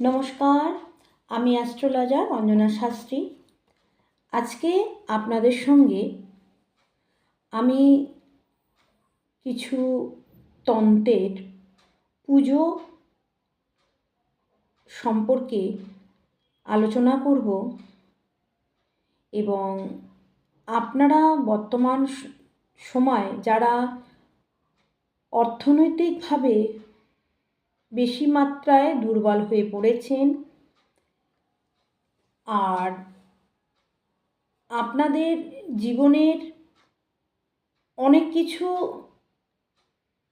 নমস্কার, আমি অ্যাস্ট্রোলজার অঞ্জনা শাস্ত্রী। আজকে আপনাদের সঙ্গে আমি কিছু তন্ত্রের পুজো সম্পর্কে আলোচনা করব এবং আপনারা বর্তমান সময় যারা অর্থনৈতিকভাবে বেশি মাত্রায় দুর্বল হয়ে পড়েছেন। আর আপনাদের জীবনের অনেক কিছু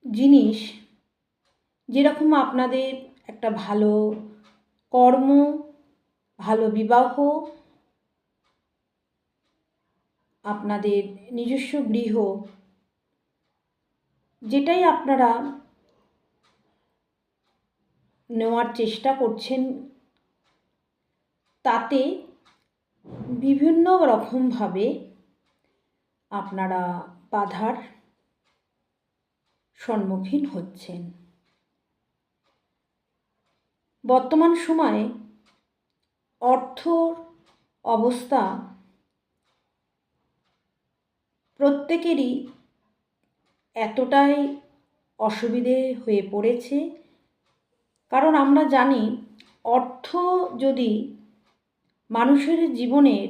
জিনিস যেরকম আপনাদের একটা ভালো কর্ম, ভালো বিবাহ, আপনাদের নিজস্ব গৃহ, যেটাই আপনারা নেওয়ার চেষ্টা করছেন তাতে বিভিন্ন রকমভাবে আপনারা বাধার সম্মুখীন হচ্ছেন। বর্তমান সময়ে অর্থর অবস্থা প্রত্যেকেরই এতটাই অসুবিধে হয়ে পড়েছে কারণ আমরা জানি অর্থ যদি মানুষের জীবনের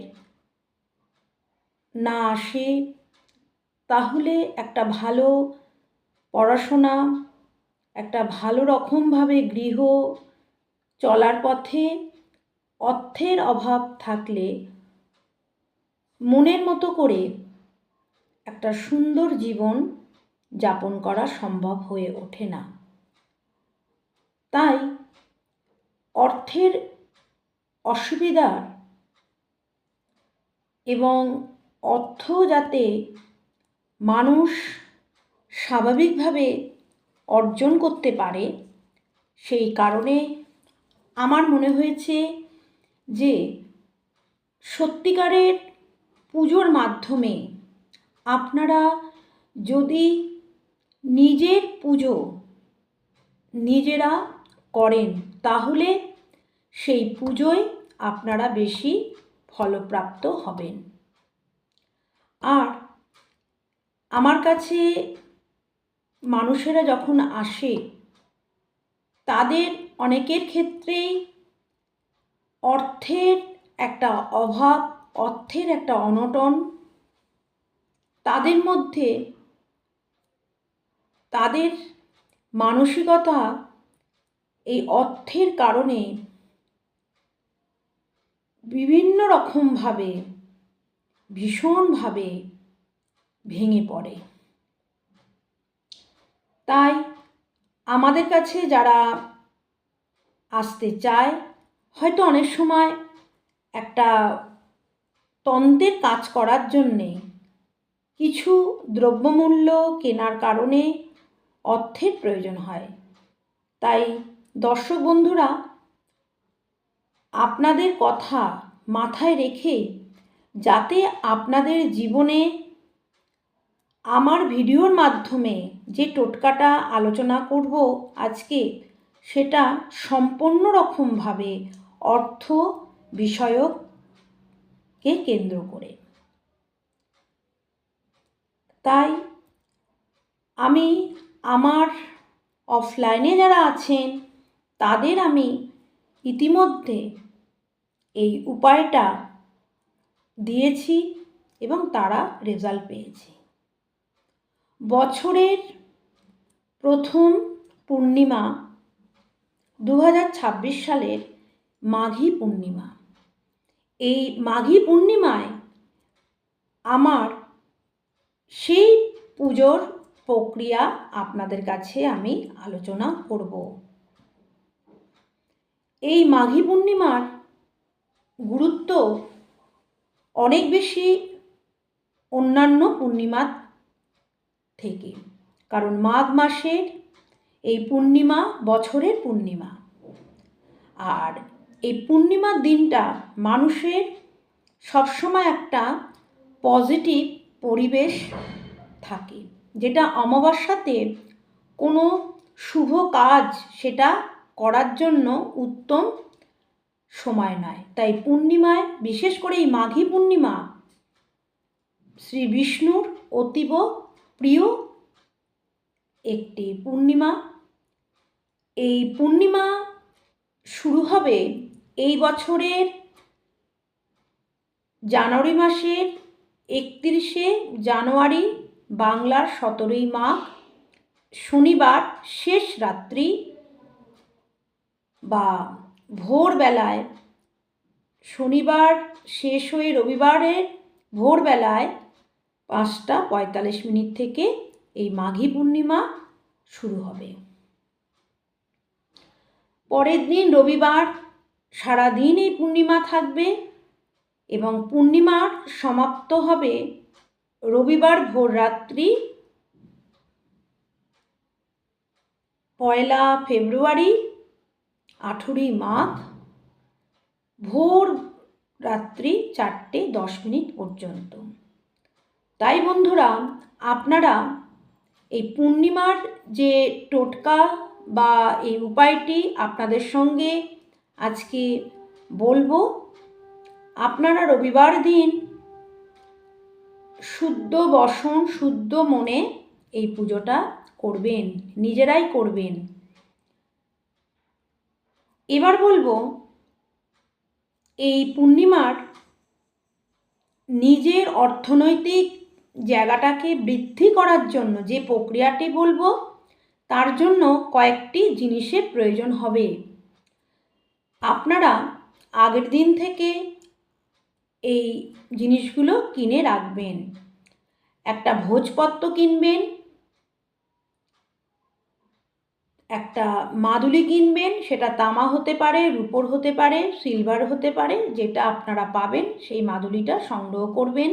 না আসে, তাহলে একটা ভালো পড়াশোনা, একটা ভালো রকমভাবে গৃহ চলার পথে অর্থের অভাব থাকলে মনের মতো করে একটা সুন্দর জীবন যাপন করা সম্ভব হয়ে ওঠে না। তাই অর্থের অসুবিধার এবং অর্থ যাতে মানুষ স্বাভাবিকভাবে অর্জন করতে পারে, সেই কারণে আমার মনে হয়েছে যে সত্যিকারের পুজোর মাধ্যমে আপনারা যদি নিজের পুজো নিজেরা করেন, তাহলে সেই পুজোয় আপনারা বেশি ফলপ্রাপ্ত হবেন। আর আমার কাছে মানুষেরা যখন আসে, তাদের অনেকের ক্ষেত্রেই অর্থের একটা অভাব, অর্থের একটা অনটন, তাদের মধ্যে তাদের মানসিকতা এই অর্থের কারণে বিভিন্ন রকমভাবে, ভীষণভাবে ভেঙে পড়ে। তাই আমাদের কাছে যারা আসতে চায়, হয়তো অনেক সময় একটা তন্ত্রের কাজ করার জন্যে কিছু দ্রব্যমূল্য কেনার কারণে অর্থের প্রয়োজন হয়। তাই দর্শক বন্ধুরা, আপনাদের কথা মাথায় রেখে যাতে আপনাদের জীবনে আমার ভিডিওর মাধ্যমে যে টোটকাটা আলোচনা করব আজকে, সেটা সম্পূর্ণ রকমভাবে অর্থ বিষয়ককে কেন্দ্র করে। তাই আমি আমার অফলাইনে যারা আছেন তাদের আমি ইতিমধ্যে এই উপায়টা দিয়েছি এবং তারা রেজাল্ট পেয়েছে। বছরের প্রথম পূর্ণিমা দু সালের মাঘী পূর্ণিমা। এই মাঘী পূর্ণিমায় আমার সেই পুজোর প্রক্রিয়া আপনাদের কাছে আমি আলোচনা করব। এই মাঘী পূর্ণিমার গুরুত্ব অনেক বেশি অন্যান্য পূর্ণিমার থেকে। কারণ মাঘ মাসের এই পূর্ণিমা বছরের পূর্ণিমা। আর এই পূর্ণিমার দিনটা মানুষের সবসময় একটা পজিটিভ পরিবেশ থাকে, যেটা অমাবস্যাতে কোনো শুভ কাজ সেটা করার জন্য উত্তম সময় নয় তাই পূর্ণিমায়, বিশেষ করে এই মাঘী পূর্ণিমা, শ্রী বিষ্ণুর অতীব প্রিয় একটি পূর্ণিমা। এই পূর্ণিমা শুরু হবে এই বছরের জানুয়ারি মাসের একত্রিশে জানুয়ারি, বাংলার সতেরোই মাঘ, শনিবার শেষ রাত্রি। বা ভোরবেলায়, শনিবার শেষ হয়ে রবিবারের ভোরবেলায় পাঁচটা পঁয়তাল্লিশ মিনিট থেকে এই মাঘী পূর্ণিমা শুরু হবে। পরের দিন রবিবার সারাদিন এই পূর্ণিমা থাকবে এবং পূর্ণিমার সমাপ্ত হবে রবিবার ভোররাত্রি পয়লা ফেব্রুয়ারি আঠেরোই মাঘ, ভোর রাত্রি চারটে দশ মিনিট পর্যন্ত। তাই বন্ধুরা, আপনারা এই পূর্ণিমার যে টোটকা বা এই উপায়টি আপনাদের সঙ্গে আজকে বলব, আপনারা রবিবার দিন শুদ্ধ বসন, শুদ্ধ মনে এই পুজোটা করবেন, নিজেরাই করবেন। এবার বলব, এই পূর্ণিমার নিজের অর্থনৈতিক জায়গাটাকে বৃদ্ধি করার জন্য যে প্রক্রিয়াটি বলব, তার জন্য কয়েকটি জিনিসের প্রয়োজন হবে। আপনারা আগের দিন থেকে এই জিনিসগুলো কিনে রাখবেন। একটা ভোজপত্র কিনবেন একটা মাদুলি কিনবেন সেটা তামা হতে পারে, রূপোর হতে পারে, সিলভার হতে পারে, যেটা আপনারা পাবেন, সেই মাদুলিটা সংগ্রহ করবেন।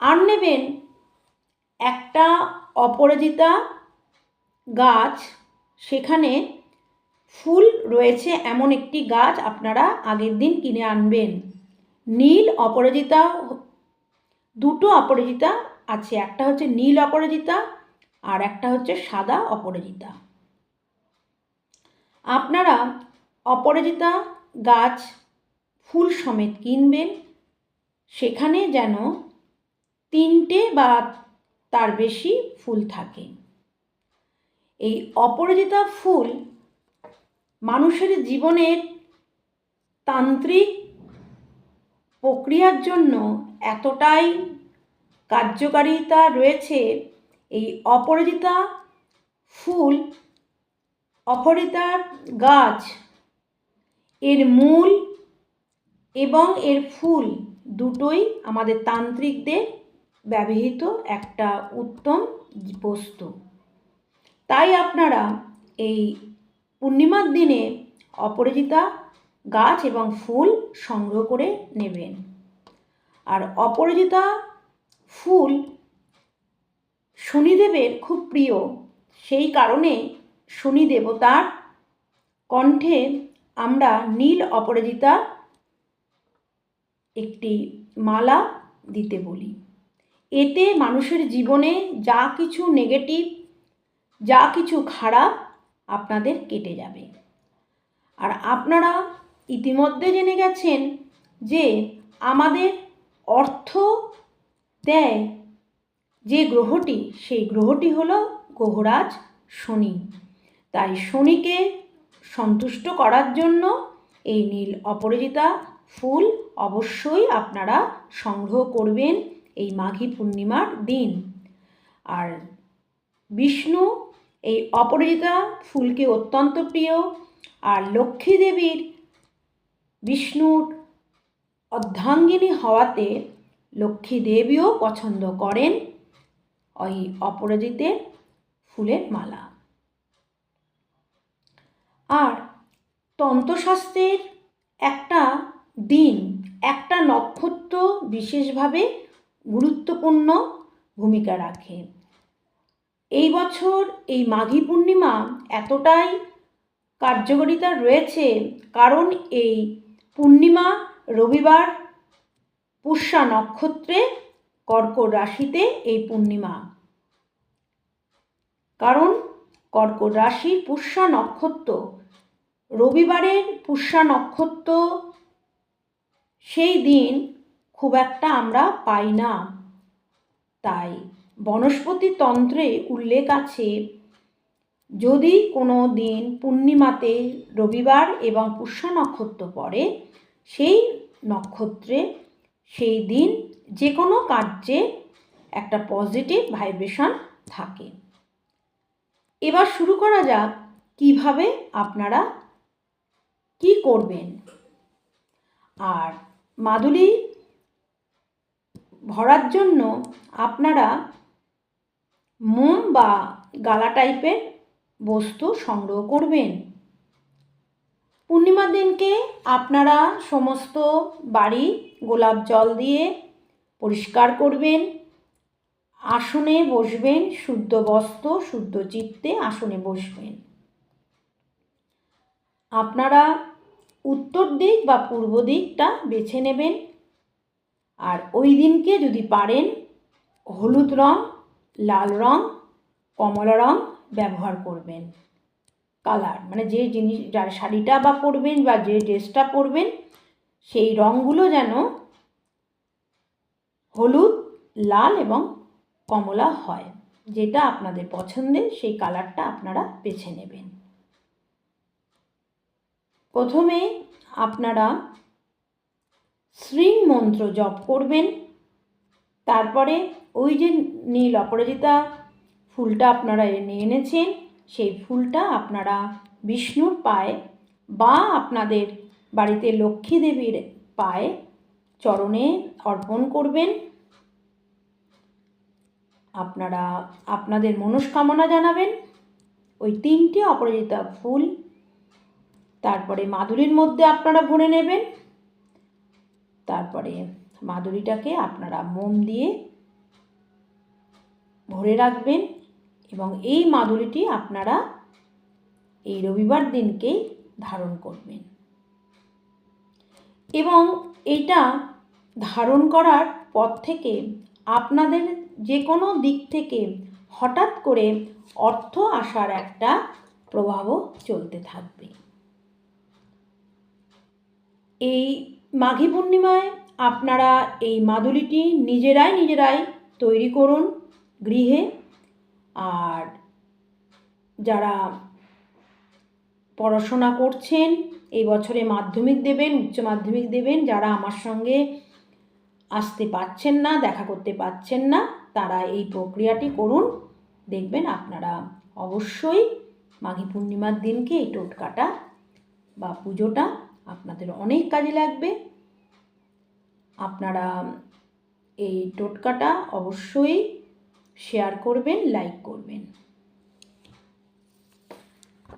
আর নেবেন একটা অপরাজিতা গাছ, সেখানে ফুল রয়েছে এমন একটি গাছ আপনারা আগের দিন কিনে আনবেন। নীল অপরাজিতা, দুটো অপরাজিতা আছে, একটা হচ্ছে নীল অপরাজিতা আর একটা হচ্ছে সাদা অপরাজিতা। আপনারা অপরাজিতা গাছ ফুল সমেত কিনবেন, সেখানে যেন তিনটে বা তার বেশি ফুল থাকে। এই অপরাজিতা ফুল মানুষের জীবনের তান্ত্রিক প্রক্রিয়ার জন্য এতটাই কার্যকারিতা রয়েছে এই অপরাজিতা ফুল অপরাজিতার গাছ, এর মূল এবং এর ফুল দুটোই আমাদের তান্ত্রিকদের ব্যবহৃত একটা উত্তম বস্তু। তাই আপনারা এই পূর্ণিমার দিনে অপরাজিতা গাছ এবং ফুল সংগ্রহ করে নেবেন। আর অপরাজিতা ফুল শনিদেবের খুব প্রিয়। সেই কারণে শনি দেবতার কণ্ঠে আমরা নীল অপরাজিতা একটি মালা দিতে বলি। এতে মানুষের জীবনে যা কিছু নেগেটিভ যা কিছু খারাপ আপনাদের কেটে যাবে। আর আপনারা ইতিমধ্যে জেনে গেছেন যে আমাদের অর্থ দেয় যে গ্রহটি, সেই গ্রহটি হলো গ্রহরাজ শনি। তাই শনিকে সন্তুষ্ট করার জন্য এই নীল অপরাজিতা ফুল অবশ্যই আপনারা সংগ্রহ করবেন এই মাঘী পূর্ণিমার দিন। আর বিষ্ণু এই অপরাজিতা ফুলকে অত্যন্ত প্রিয়। আর লক্ষ্মী দেবীর বিষ্ণুর অর্ধাঙ্গিনী হওয়াতে লক্ষ্মী দেবীও পছন্দ করেন। ওই অপরাজিতের ফুলের মালা। আর তন্ত্রশাস্ত্রের একটা দিন, একটা নক্ষত্র বিশেষভাবে গুরুত্বপূর্ণ ভূমিকা রাখে। এই বছর এই মাঘী পূর্ণিমা এতটাই কার্যকরিতা রয়েছে, কারণ এই পূর্ণিমা রবিবার পুষ্যা নক্ষত্রে কর্কট রাশিতে এই পূর্ণিমা। কারণ কর্কট রাশির পুষ্যা নক্ষত্র, রবিবারের পুষ্যা নক্ষত্র, সেই দিন খুব একটা আমরা পাই না। তাই বনস্পতি তন্ত্রে উল্লেখ আছে, যদি কোনো দিন পূর্ণিমাতে রবিবার এবং পুষ্যা নক্ষত্র পড়ে, সেই নক্ষত্রে সেই দিন যে কোনো কার্যে একটা পজিটিভ ভাইব্রেশন থাকে। এবার শুরু করা যাক কীভাবে আপনারা কি করবেন। আর মাদুলি ভরার জন্য আপনারা মোম বা গালা টাইপের বস্তু সংগ্রহ করবেন। পূর্ণিমার দিনকে আপনারা সমস্ত বাড়ি গোলাপ জল দিয়ে পরিষ্কার করবেন, আসনে বসবেন, শুদ্ধ বস্ত্র, শুদ্ধ চিত্তে আসনে বসবেন। আপনারা উত্তর দিক বা পূর্ব দিকটা বেছে নেবেন। আর ওই দিনকে যদি পারেন, হলুদ রং, লাল রং, কমলা রং ব্যবহার করবেন। কালার মানে যে জিনিস, যার শাড়িটা বা পরবেন বা যে ড্রেসটা পরবেন, সেই রঙগুলো যেন হলুদ, লাল এবং কমলা হয়। যেটা আপনাদের পছন্দের, সেই কালারটা আপনারা বেছে নেবেন। প্রথমে আপনারা শ্রীং মন্ত্র জপ করবেন। তারপরে ওই যে নীল অপরাজিতা ফুলটা আপনারা নিয়ে এনেছেন সেই ফুলটা আপনারা বিষ্ণুর পায়ে বা আপনাদের বাড়িতে লক্ষ্মী দেবীর পায়ে চরণে অর্পণ করবেন। আপনারা আপনাদের মনস্কামনা জানাবেন। ওই তিনটে অপরাজিতা ফুল তারপরে মাদুরির মধ্যে আপনারা ভরে নেবেন। তারপরে মাদুরিটাকে আপনারা মোম দিয়ে ভরে রাখবেন। এবং এই মাদুরিটি আপনারা এই রবিবার দিনকেই ধারণ করবেন। এবং এটা ধারণ করার পর থেকে আপনাদের যে কোনো দিক থেকে হঠাৎ করে অর্থ আসার একটা প্রভাবও চলতে থাকবে। এই মাঘী পূর্ণিমায় আপনারা এই মাদুলিটি নিজেরাই নিজেরাই তৈরি করুন গৃহে। আর যারা পড়াশোনা করছেন, এই বছরে মাধ্যমিক দেবেন, উচ্চ মাধ্যমিক দেবেন, যারা আমার সঙ্গে আসতে পারছেন না, দেখা করতে পারছেন না, তারা এই প্রক্রিয়াটি করুন। দেখবেন আপনারা অবশ্যই মাঘী পূর্ণিমার দিনকে এই টোটকাটা বা পুজোটা আপনাদের অনেক কাজে লাগবে। আপনারা এই টোটকাটা অবশ্যই শেয়ার করবেন লাইক করবেন।